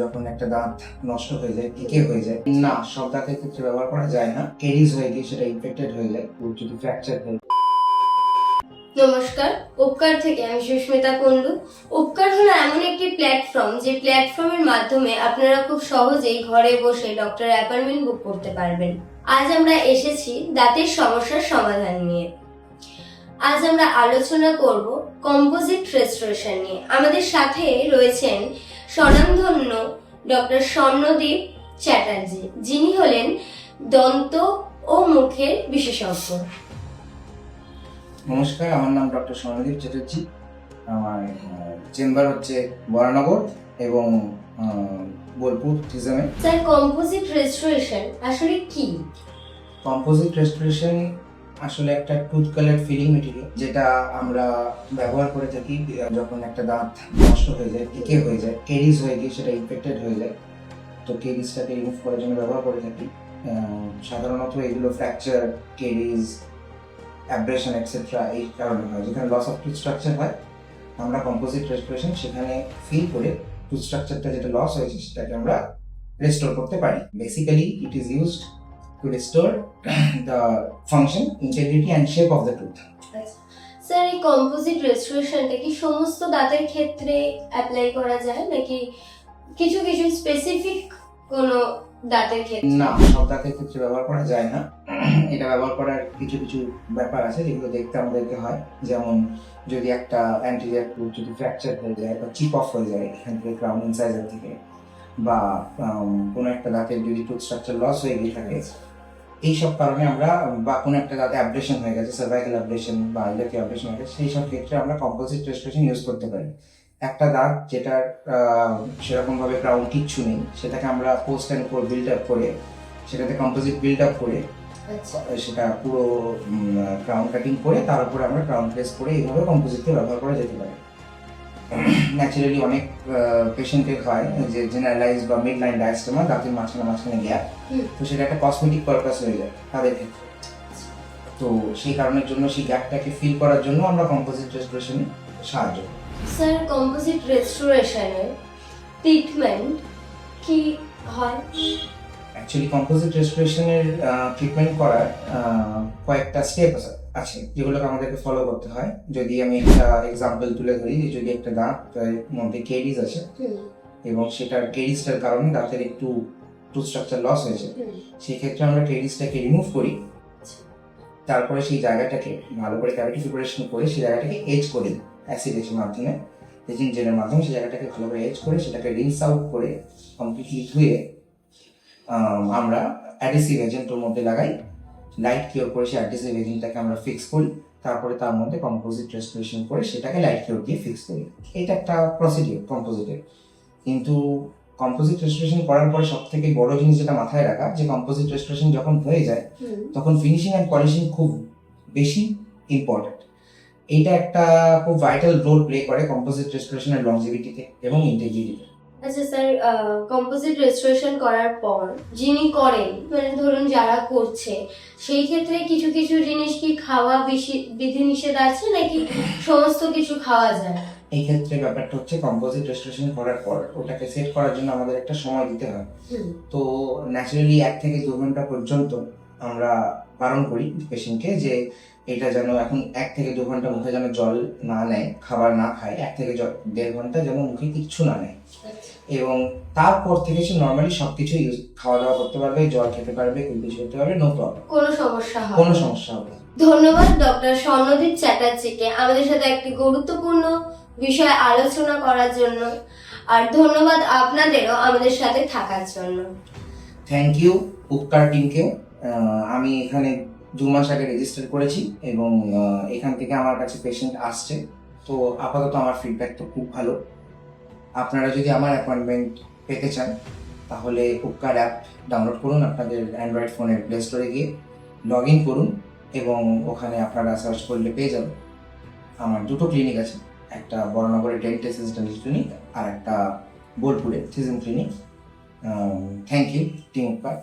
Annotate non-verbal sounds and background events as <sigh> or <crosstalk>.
যখন একটা দাঁত নষ্ট হয়ে যায় টিকে হয়ে যায়, না, সব দাঁতের ক্ষেত্রে ব্যবহার করা যায় না। কেরিজ হয়ে গিয়ে সেটা ইনফেক্টেড হয়ে যায় যদি ফ্র্যাকচার হয়ে নমস্কার উপকার থেকে আমি সুস্মিতা কুন্ডু উপকার হলো এমন একটি প্ল্যাটফর্ম যে প্ল্যাটফর্মের মাধ্যমে আপনারা খুব সহজেই ঘরে বসে ডক্টর অ্যাপয়েন্টমেন্ট বুক করতে পারবেন। আজ আমরা এসেছি দাঁতের সমস্যার সমাধান নিয়ে। আজ আমরা আলোচনা করব কম্পোজিট রেস্টোরেশন নিয়ে। আমাদের সাথে রয়েছেন স্বনামধন্য ডক্টর স্বর্ণদীপ চ্যাটার্জি। যিনি হলেন দন্ত ও মুখের বিশেষজ্ঞ। নমস্কার আমার নাম ডক্টর স্বর্ণদীপ চ্যাটার্জি। আমার চেম্বার হচ্ছে বরানগর এবং বোলপুর টিজমে স্যার কম্পোজিট রেস্টোরেশন আসলে কি? কম্পোজিট রেস্টোরেশন আসলে একটা টুথ কালার ফিলিং মেটেরিয়াল যেটা আমরা ব্যবহার করে থাকি, যখন একটা দাঁত নষ্ট হয়ে যায় টিকে হয়ে যায় কেরিজ হয়ে গিয়ে সেটা ইনফেক্টেড হয়ে যায়, তো কেরিজটাকে রিমুভ করার জন্য ব্যবহার করে থাকি। সাধারণত এগুলো ফ্র্যাকচার কেরিজ অ্যাব্রেশন এক্সেট্রা এই কারণে হয়। যেখানে লস অফ টুথ স্ট্রাকচার হয়, আমরা কম্পোজিট রেস্টোরেশন সেখানে ফিল করে টুথ স্ট্রাকচারটা যেটা লস হয়েছে, সেটাকে আমরা রেস্টোর করতে পারি। Basically it is used to restore <clears throat> the function, integrity and shape of the tooth. Sir এই কম্পোজিট রেস্টোরেশনটা কি সমস্ত দাঁতের ক্ষেত্রে অ্যাপ্লাই করা যায়? নাকি কিছু কিছু স্পেসিফিক কোনো দাঁতের ক্ষেত্রে? না সব দাঁতের ক্ষেত্রে ব্যবহার করা যায় না। <clears throat> এটা ব্যবহার করার কিছু কিছু ব্যাপার আছে যেগুলো দেখতে আমাদেরকে হয়। যেমন যদি একটা অ্যান্টিরিয়ার টুথ যদি ফ্র্যাকচার হয়ে যায় বা চিপ অফ হয়ে যায় এখান থেকে ক্রাউন ইনসাইজার থেকে বা কোনো একটা দাঁতের যদি টুথ স্ট্রাকচার লস হয়ে গিয়ে থাকে এইসব কারণে আমরা বা কোনো একটা দাঁতে অ্যাব্রেশন হয়ে গেছে সার্ভাইকাল অ্যাব্রেশন বা ইলেকট্রিক অ্যাব্রেশন হয়ে গেছে সেই সব ক্ষেত্রে আমরা কম্পোজিট রেস্টোরেশন ইউজ করতে পারি। একটা দাঁত যেটার সেরকমভাবে ক্রাউন কিচ্ছু নেই সেটাকে আমরা post and core build up করে সেটাতে কম্পোজিট বিল্ড আপ করে আচ্ছা। সেটা পুরো ক্রাউন কাটিং করে তার উপরে আমরা ক্রাউন প্লেস করে এইভাবে কম্পোজিটকে ব্যবহার করা যেতে পারে। <clears throat> ন্যাচারালি অনেক পেশেন্টের হয় যে জেনারেলাইজ বা মিড লাইন ডায়াস্টোমা দাঁতের মাঝখানে মাঝখানে গ্যাপ তো সেটা একটা কসমেটিক পারপাস হয়ে যায় তাদের ক্ষেত্রে। তো সেই কারণের জন্য সেই গ্যাপটাকে ফিল করার জন্য আমরা কম্পোজিট রেস্টোরেশনে সাহায্য স্যার কম্পোজিট রেস্টোরেশনের ট্রিটমেন্ট কি হয়? অ্যাকচুয়ালি কম্পোজিট রেস্টোরেশনের ট্রিটমেন্ট করার কয়েকটা স্টেপ আছে। যেগুলোকে আমাদেরকে ফলো করতে হয়। যদি আমি একটা এক্সাম্পল তুলে ধরি যে যদি একটা দাঁত মধ্যে কেরিজ আছে এবং সেটার কেরিজটার কারণে দাঁতের একটু টুথ স্ট্রাকচার লস হয়েছে হুম, সেই ক্ষেত্রে আমরা কেরিজটাকে রিমুভ করি। তারপরে সেই জায়গাটাকে ভালো করে ক্যাভিটি প্রিপারেশন করে সেই জায়গাটাকে এজ করে দিই অ্যাসিড এজের মাধ্যমে এজিং জেলের মাধ্যমে সেই জায়গাটাকে ভালো করে এজ করে সেটাকে রিন্স আউট করে কমপ্লিটলি ধুয়ে আমরা অ্যাডিসিভ এজেন্টের মধ্যে লাগাই। লাইট কিওর করে সেই অ্যাডিসিভ এজেন্টটাকে আমরা ফিক্স করি তারপরে তার মধ্যে কম্পোজিট রেস্টোরেশন করে সেটাকে লাইট কিওর দিয়ে ফিক্স করি। এটা একটা প্রসিডিওর কম্পোজিটের কিন্তু কম্পোজিট রেস্টোরেশন করার পরে সব থেকে বড় জিনিস যেটা মাথায় রাখা যে কম্পোজিট রেস্টোরেশন যখন হয়ে যায় তখন ফিনিশিং অ্যান্ড পলিশিং খুব বেশি ইম্পর্টেন্ট এইটা একটা খুব ভাইটাল রোল প্লে করে কম্পোজিট রেস্টোরেশনের লংজিভিটিতে এবং ইন্টিগ্রিটিতে আচ্ছা স্যার কম্পোজিট রেস্টোরেশন করার পর যিনি করেন মানে ধরুন যারা করছে সেই ক্ষেত্রে কিছু কিছু জিনিস কি খাওয়া বিধিনিষেধ আছে নাকি সমস্ত কিছু খাওয়া যায়? এই ক্ষেত্রে ব্যাপারটা হচ্ছে কম্পোজিট রেস্টোরেশন করার পর ওটাকে সেট করার জন্য আমাদের একটা সময় দিতে হয়। তো ন্যাচারালি এক থেকে দু ঘণ্টা পর্যন্ত আমরা বারণ করি পেশেন্টকে যে এটা যেন এখন এক থেকে দু ঘণ্টা মুখে যেন জল না নেয় খাবার না খায় এক থেকে দেড় ঘণ্টা যেন মুখে কিচ্ছু না নেয়। আচ্ছা। এবং তারপর থেকে সে নর্মালি সবকিছু ইউজ খাওয়া দাওয়া করতে পারবে জল খেতে পারবে কোনো কিছু করতে পারবে নো প্রবলেম কোনো সমস্যা হবে কোনো সমস্যা হবে ধন্যবাদ ডক্টর স্বর্ণদীপ চ্যাটার্জিকে আমাদের সাথে একটি গুরুত্বপূর্ণ বিষয় আলোচনা করার জন্য। আর ধন্যবাদ আপনাদেরও আমাদের সাথে থাকার জন্য। থ্যাংক ইউ উপকার টিমকেও আমি এখানে দু মাস আগে রেজিস্টার করেছি এবং এখান থেকে আমার কাছে পেশেন্ট আসছে। তো আপাতত আমার ফিডব্যাক তো খুব ভালো। আপনারা যদি আমার অ্যাপয়েন্টমেন্ট পেতে চান, তাহলে উপকার অ্যাপ ডাউনলোড করুন আপনাদের অ্যান্ড্রয়েড ফোনের প্লে স্টোরে গিয়ে লগ ইন করুন এবং ওখানে আপনারা সার্চ করলে পেয়ে যাবেন। আমার দুটো ক্লিনিক আছে, একটা বড়নগরের ডেন্ট অ্যাসিস্ট্যান্ট ক্লিনিক আর একটা বোলপুরে season clinic thank you team উপকার